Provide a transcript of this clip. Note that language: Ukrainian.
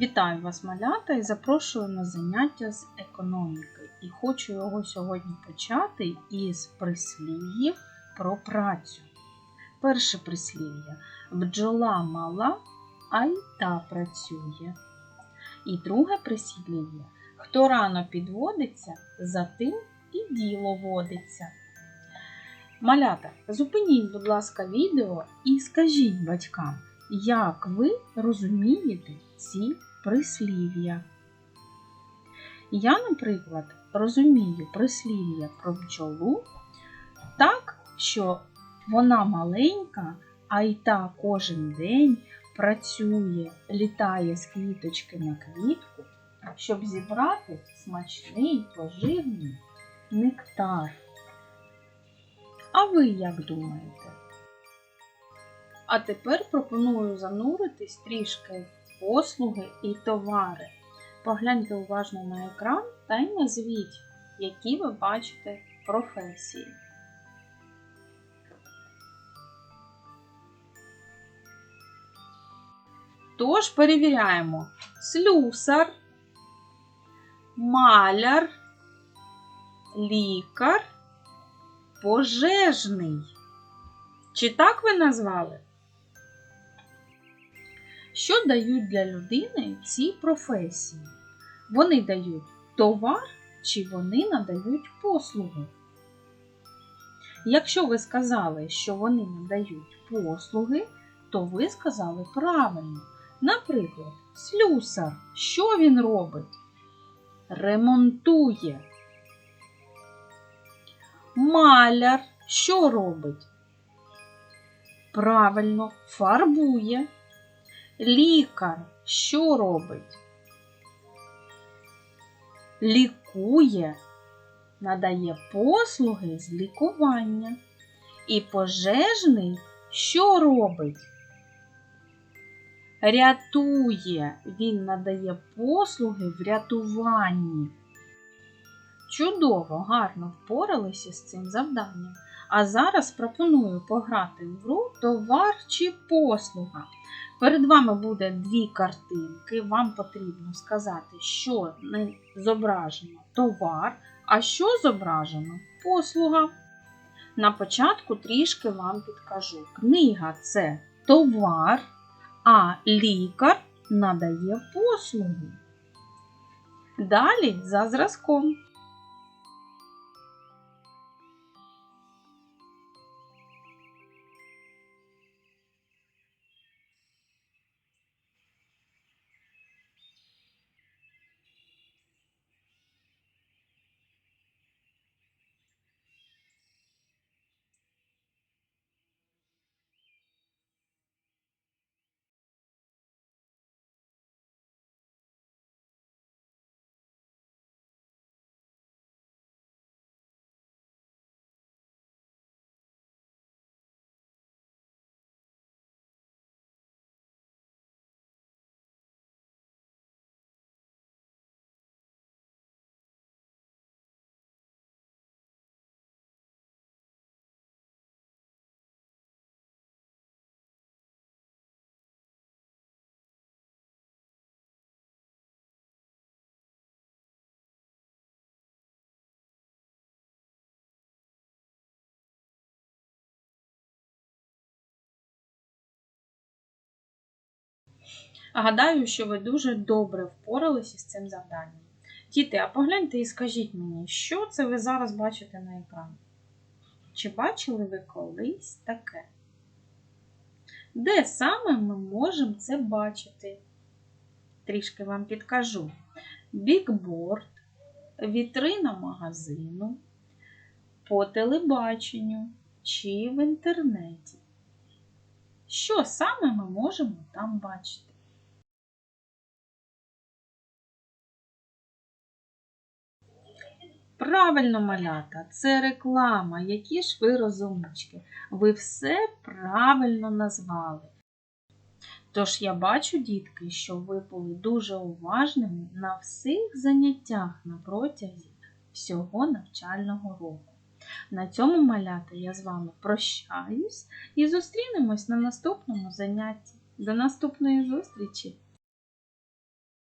Вітаю вас, малята, і запрошую на заняття з економіки. І хочу його сьогодні почати із прислів'їв про працю. Перше прислів'я бджола мала, а й та працює. І друге прислів'я хто рано підводиться, за тим і діло водиться. Малята, зупиніть, будь ласка, відео і скажіть батькам, як ви розумієте ці прислів'я. Я, наприклад, розумію прислів'я про бджолу так, що вона маленька, а й та кожен день працює, літає з квіточки на квітку, щоб зібрати смачний поживний нектар. А ви як думаєте? А тепер пропоную зануритись трішки послуги і товари. Погляньте уважно на екран та й назвіть, які ви бачите професії. Тож перевіряємо слюсар, маляр, лікар, пожежний. Чи так ви назвали? Що дають для людини ці професії? Вони дають товар чи вони надають послуги? Якщо ви сказали, що вони надають послуги, то ви сказали правильно. Наприклад, слюсар, що він робить? Ремонтує. Маляр що робить? Правильно, фарбує. Лікар що робить? Лікує, надає послуги з лікування. І пожежний що робить? Рятує, він надає послуги в рятуванні. Чудово, гарно впоралися з цим завданням. А зараз пропоную пограти в гру товар чи послуга. Перед вами буде дві картинки. Вам потрібно сказати, що зображено товар, а що зображено послуга. На початку трішки вам підкажу. Книга це товар, а лікар надає послугу. Далі за зразком. Гадаю, що ви дуже добре впоралися з цим завданням. Діти, а погляньте і скажіть мені, що це ви зараз бачите на екрані? Чи бачили ви колись таке? Де саме ми можемо це бачити? Трішки вам підкажу. Бікборд, вітрина магазину, по телебаченню чи в інтернеті. Що саме ми можемо там бачити? Правильно, малята, це реклама. Які ж ви розумнички. Ви все правильно назвали. Тож я бачу, дітки, що ви були дуже уважними на всіх заняттях на протязі всього навчального року. На цьому малята я з вами прощаюсь і зустрінемось на наступному занятті. До наступної зустрічі!